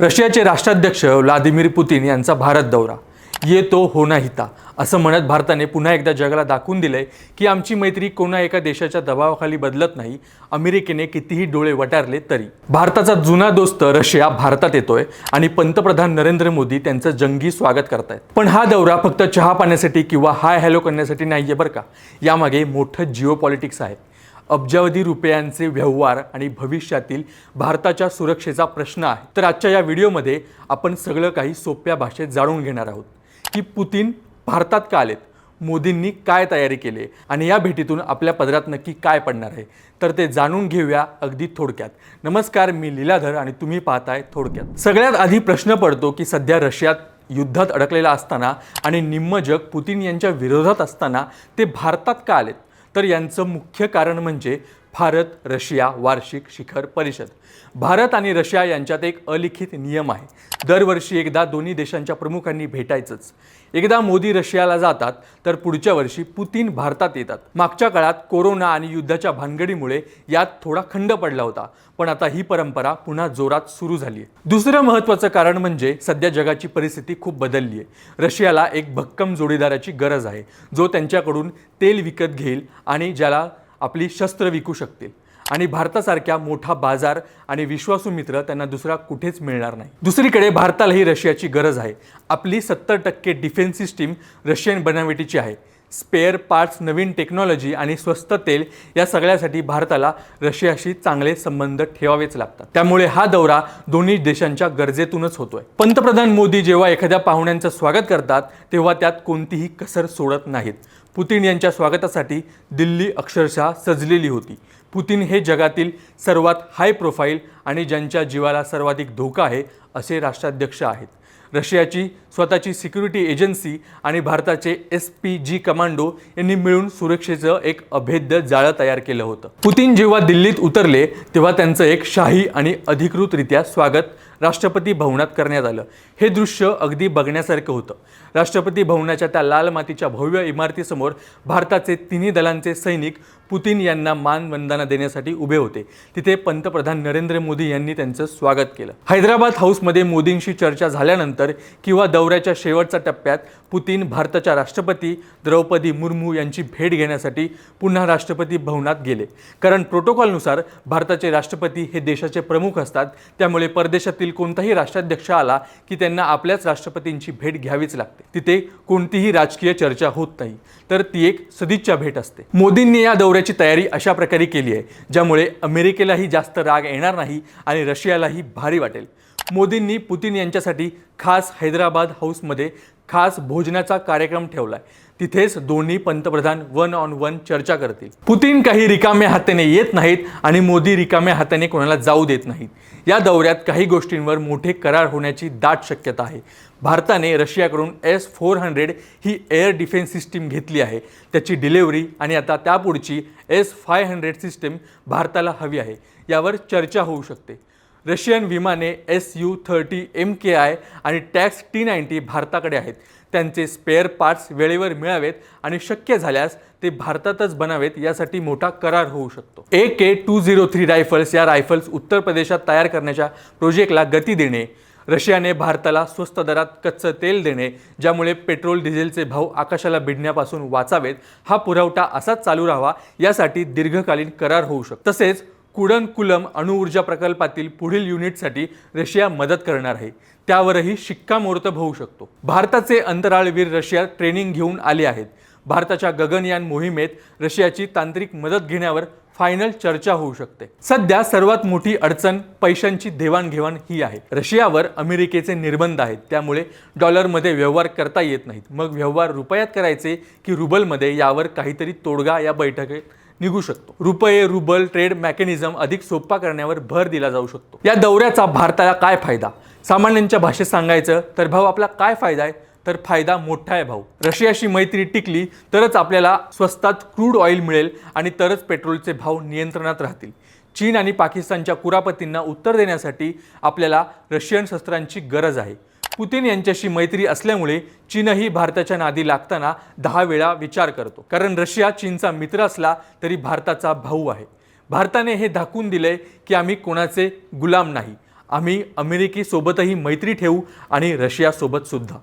रशियाचे राष्ट्राध्यक्ष Vladimir Putin यांचा भारत दौरा. येतो हो ना हिता असं म्हणत भारताने पुन्हा एकदा जगाला दाखवून दिलंय की आमची मैत्री कोणा एका देशाच्या दबावाखाली बदलत नाही अमेरिकेने कितीही डोळे वटारले तरी. भारताचा जुना दोस्त रशिया भारतात येतोय आणि पंतप्रधान नरेंद्र मोदी त्यांचं जंगी स्वागत करतायत. पण हा दौरा फक्त चहा पाण्यासाठी किंवा हाय हॅलो करण्यासाठी नाहीये बरं का? यामागे मोठं जिओ पॉलिटिक्स आहे. अब्जावधी रुपयांचे व्यवहार आणि भविष्यातील भारताच्या सुरक्षेचा प्रश्न आहे. तर आजच्या या व्हिडिओमध्ये आपण सगळं काही सोप्या भाषेत जाणून घेणार आहोत की पुतीन भारतात का आलेत? मोदींनी काय तयारी केली आणि या भेटीतून आपल्या पदरात नक्की काय पडणार आहे? तर ते जाणून घेऊया अगदी थोडक्यात. नमस्कार मी लीलाधर आणि तुम्ही पाहताय थोडक्यात. सगळ्यात आधी प्रश्न पडतो की सध्या रशियात युद्धात अडकलेला असताना आणि निम्म जग पुतीन यांच्या विरोधात असताना ते भारतात का आलेत? तर यांचं मुख्य कारण म्हणजे भारत रशिया वार्षिक शिखर परिषद. भारत आणि रशिया यांच्यात एक अलिखित नियम आहे. दरवर्षी एकदा दोन्ही देशांच्या प्रमुखांनी भेटायचंच. एकदा मोदी रशियाला जातात तर पुढच्या वर्षी पुतीन भारतात येतात. मागच्या काळात कोरोना आणि युद्धाच्या भानगडीमुळे यात थोडा खंड पडला होता पण आता ही परंपरा पुन्हा जोरात सुरू झाली आहे. दुसरं महत्त्वाचं कारण म्हणजे सध्या जगाची परिस्थिती खूप बदलली आहे. रशियाला एक भक्कम जोडीदाराची गरज आहे जो त्यांच्याकडून तेल विकत घेईल आणि ज्याला आपली शस्त्र विकू शकतील. आणि भारतासारख्या मोठा बाजार आणि विश्वासू मित्र त्यांना दुसरा कुठेच मिळणार नाही. दुसरीकडे भारतालाही रशियाची गरज आहे. आपली सत्तर टक्के डिफेन्स सिस्टीम रशियन बनावटीची आहे. स्पेअर पार्ट्स नवीन टेक्नॉलॉजी आणि स्वस्त तेल या सगळ्यासाठी भारताला रशियाशी चांगले संबंध ठेवावेच लागतात. त्यामुळे हा दौरा दोन्ही देशांच्या गरजेतूनच होतोय. पंतप्रधान मोदी जेव्हा एखाद्या पाहुण्यांचं स्वागत करतात तेव्हा त्यात कोणतीही कसर सोडत नाहीत. पुतीन यांच्या स्वागतासाठी दिल्ली अक्षरशः सजलेली होती. पुतीन हे जगातील सर्वात हाय प्रोफाईल आणि ज्यांच्या जीवाला सर्वाधिक धोका आहे असे राष्ट्राध्यक्ष आहेत. रशियाची स्वतःची सिक्युरिटी एजन्सी आणि भारताचे एस पी जी कमांडो यांनी मिळून सुरक्षेचं एक अभेद्य जाळं तयार केलं होतं. पुतीन जेव्हा दिल्लीत उतरले तेव्हा त्यांचं एक शाही आणि अधिकृतरित्या स्वागत राष्ट्रपती भवनात करण्यात आलं. हे दृश्य अगदी बघण्यासारखं होतं. राष्ट्रपती भवनाच्या त्या लाल मातीच्या भव्य इमारतीसमोर भारताचे तिन्ही दलांचे सैनिक पुतीन यांना मानवंदना देण्यासाठी उभे होते. तिथे पंतप्रधान नरेंद्र मोदी यांनी त्यांचं स्वागत केलं. हैदराबाद हाऊसमध्ये मोदींशी चर्चा झाल्यानंतर किंवा दौ दौऱ्याच्या शेवटच्या टप्प्यात पुतीन भारताच्या राष्ट्रपती द्रौपदी मुर्मू यांची भेट घेण्यासाठी पुन्हा राष्ट्रपती भवनात गेले. कारण प्रोटोकॉलनुसार भारताचे राष्ट्रपती हे देशाचे प्रमुख असतात. त्यामुळे परदेशातील कोणताही राष्ट्राध्यक्ष आला की त्यांना आपल्याच राष्ट्रपतींची भेट घ्यावीच लागते. तिथे कोणतीही राजकीय चर्चा होत नाही. तर ती एक सदिच्छा भेट असते. मोदींनी या दौऱ्याची तयारी अशा प्रकारे केली आहे ज्यामुळे अमेरिकेलाही जास्त राग येणार नाही आणि रशियालाही भारी वाटेल. मोदींनी पुतीन यांच्यासाठी खास हैदराबाद हाऊसमध्ये खास भोजनाचा कार्यक्रम ठेवलाय. तिथेच दोन्ही पंतप्रधान वन ऑन वन चर्चा करतील. पुतीन काही रिकाम्या हाताने येत नाहीत आणि मोदी रिकाम्या हाताने कोणाला जाऊ देत नाहीत. या दौऱ्यात काही गोष्टींवर मोठे करार होण्याची दाट शक्यता आहे. भारताने रशियाकडून एस फोर हंड्रेड ही एअर डिफेन्स सिस्टीम घेतली आहे. त्याची डिलेवरी आणि आता त्यापुढची एस फाय हंड्रेड सिस्टीम भारताला हवी आहे. यावर चर्चा होऊ शकते. रशियन विमाने S U thirty M K I आणि टॅक्स टी नाईन्टी भारताकडे आहेत. त्यांचे स्पेअर पार्ट्स वेळेवर मिळावेत आणि शक्य झाल्यास ते भारतातच बनावेत यासाठी मोठा करार होऊ शकतो. A K two zero three rifles या रायफल्स उत्तर प्रदेशात तयार करण्याच्या प्रोजेक्टला गती देणे रशियाने भारताला स्वस्त दरात कच्चं तेल देणे ज्यामुळे पेट्रोल डिझेलचे भाव आकाशाला भिडण्यापासून वाचावेत हा पुरवठा असाच चालू राहावा यासाठी दीर्घकालीन करार होऊ शकतो. तसेच कुडनकुलम अणुऊर्जा प्रकल्पातील पुढील युनिटसाठी रशिया मदत करणार आहे. त्यावरही शिक्कामोर्तब होऊ शकतो. भारताचे अंतराळवीर रशिया ट्रेनिंग घेऊन आले आहेत. भारताच्या गगनयान मोहिमेत रशियाची तांत्रिक मदत घेण्यावर फायनल चर्चा होऊ शकते. सध्या सर्वात मोठी अडचण पैशांची देवाणघेवाण ही आहे. रशियावर अमेरिकेचे निर्बंध आहेत. त्यामुळे डॉलरमध्ये व्यवहार करता येत नाहीत. मग व्यवहार रुपयात करायचे की रुबलमध्ये यावर काहीतरी तोडगा या बैठकीत निघू शकतो. रुपये रुबल ट्रेड मेकॅनिझम अधिक सोपा करण्यावर भर दिला जाऊ शकतो. या दौऱ्याचा भारताला काय फायदा? सामान्यांच्या भाषेत सांगायचं तर भाऊ आपला काय फायदा आहे? तर फायदा मोठा आहे भाऊ. रशियाशी मैत्री टिकली तरच आपल्याला स्वस्तात क्रूड ऑइल मिळेल आणि तरच पेट्रोलचे भाव नियंत्रणात राहतील. चीन आणि पाकिस्तानच्या कुरापतींना उत्तर देण्यासाठी आपल्याला रशियन शस्त्रांची गरज आहे. पुतीन यांच्याशी मैत्री असल्यामुळे चीनही भारताच्या नादी लागताना दहा वेळा विचार करतो. कारण रशिया चीनचा मित्र असला तरी भारताचा भाऊ आहे. भारताने हे दाखवून दिलंय की आम्ही कोणाचे गुलाम नाही. आम्ही अमेरिकेसोबतही मैत्री ठेवू आणि रशियासोबतसुद्धा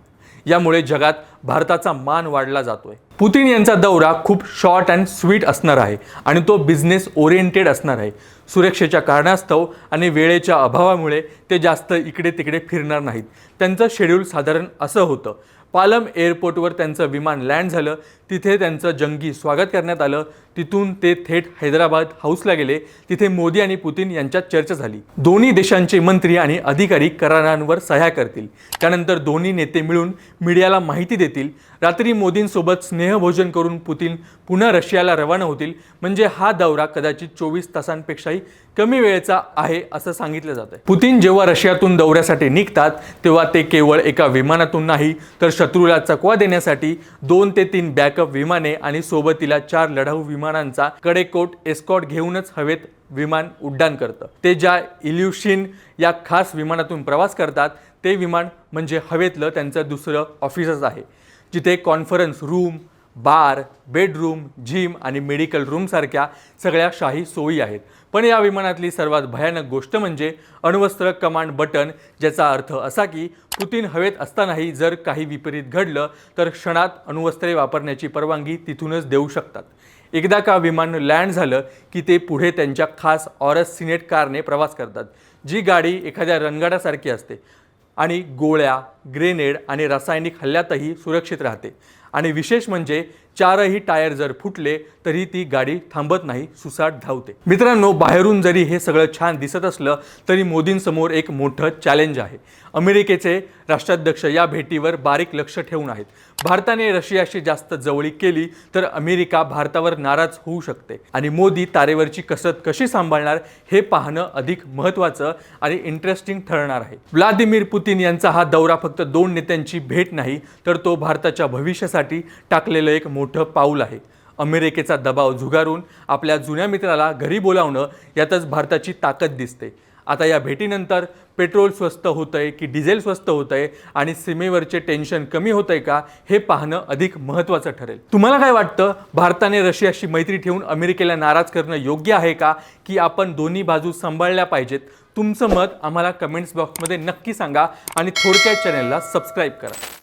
यामुळे जगात भारताचा मान वाढला जातोय. पुतीन यांचा दौरा खूप शॉर्ट अँड स्वीट असणार आहे आणि तो बिझनेस ओरिएंटेड असणार आहे. सुरक्षेच्या कारणास्तव आणि वेळेच्या अभावामुळे ते जास्त इकडे तिकडे फिरणार नाहीत. त्यांचं शेड्यूल साधारण असं होतं. पालम एअरपोर्टवर त्यांचं विमान लँड झालं. तिथे त्यांचं जंगी स्वागत करण्यात आलं. तिथून ते थेट हैदराबाद हाऊसला गेले. तिथे मोदी आणि पुतीन यांच्यात चर्चा झाली. दोन्ही देशांचे मंत्री आणि अधिकारी करारांवर सह्या करतील. त्यानंतर दोन्ही नेते मिळून मीडियाला माहिती देतील. रात्री मोदींसोबत स्नेहभोजन करून पुतीन पुन्हा रशियाला रवाना होतील. म्हणजे हा दौरा कदाचित चोवीस तासांपेक्षाही कमी वेळेचा आहे असं सांगितलं जात आहे पुतीन जेव्हा रशियातून दौऱ्यासाठी निघतात तेव्हा ते केवळ एका विमानातून नाही तर शत्रूला चकवा देण्यासाठी दोन ते तीन बॅकअप विमाने आणि सोबतीला चार लढाऊ विमानांचा कडेकोट एस्कॉट घेऊनच हवेत विमान उड्डाण करतं. ते ज्या इल्युशिन या खास विमानातून प्रवास करतात ते विमान म्हणजे हवेतलं त्यांचं दुसरं ऑफिसच आहे. जिथे conference room bar bedroom gym आणि मेडिकल रूमसारख्या सगळ्या शाही सोयी आहेत. पण या विमानातली सर्वात भयानक गोष्ट म्हणजे अण्वस्त्र कमांड बटन ज्याचा अर्थ असा की पुतीन हवेत असतानाही जर काही विपरीत घडलं तर क्षणात अण्वस्त्रे वापरण्याची परवानगी तिथूनच देऊ शकतात. एकदा का विमान लँड झालं की ते पुढे त्यांच्या खास ऑरस सिनेट कारने प्रवास करतात जी गाडी एखाद्या रणगाडासारखी असते आणि गोळ्या ग्रेनेड आणि रासायनिक हल्ल्यातही सुरक्षित राहते. आणि विशेष म्हणजे चारही टायर जर फुटले तरी ती गाडी थांबत नाही सुसाट धावते. मित्रांनो बाहेरून जरी हे सगळं छान दिसत असलं तरी मोदींसमोर एक मोठं चॅलेंज आहे. अमेरिकेचे राष्ट्राध्यक्ष या भेटीवर बारीक लक्ष ठेवून आहेत. भारताने रशियाशी जास्त जवळीक केली तर अमेरिका भारतावर नाराज होऊ शकते. आणि मोदी तारेवरची कसरत कशी सांभाळणार हे पाहणं अधिक महत्त्वाचं आणि इंटरेस्टिंग ठरणार आहे. व्लादिमीर पुतीन यांचा हा दौरा फक्त दोन नेत्यांची भेट नाही तर तो भारताच्या भविष्यासाठी टाकलेलं एक मोठं पाऊल आहे. अमेरिकेचा दबाव झुगारून आपल्या जुन्या मित्राला घरी बोलावणं यातच भारताची ताकद दिसते. आता या भेटीनंतर पेट्रोल स्वस्त होतंय की डिझेल स्वस्त होतंय आणि सीमेवरचे टेन्शन कमी होतंय का हे पाहणं अधिक महत्त्वाचं ठरेल. तुम्हाला काय वाटतं? भारताने रशियाशी मैत्री ठेवून अमेरिकेला नाराज करणं योग्य आहे का? की आपण दोन्ही बाजू सांभाळल्या पाहिजेत? तुमचं मत आम्हाला कमेंट्स बॉक्समध्ये नक्की सांगा आणि थोडक्यात चॅनलला सबस्क्राईब करा.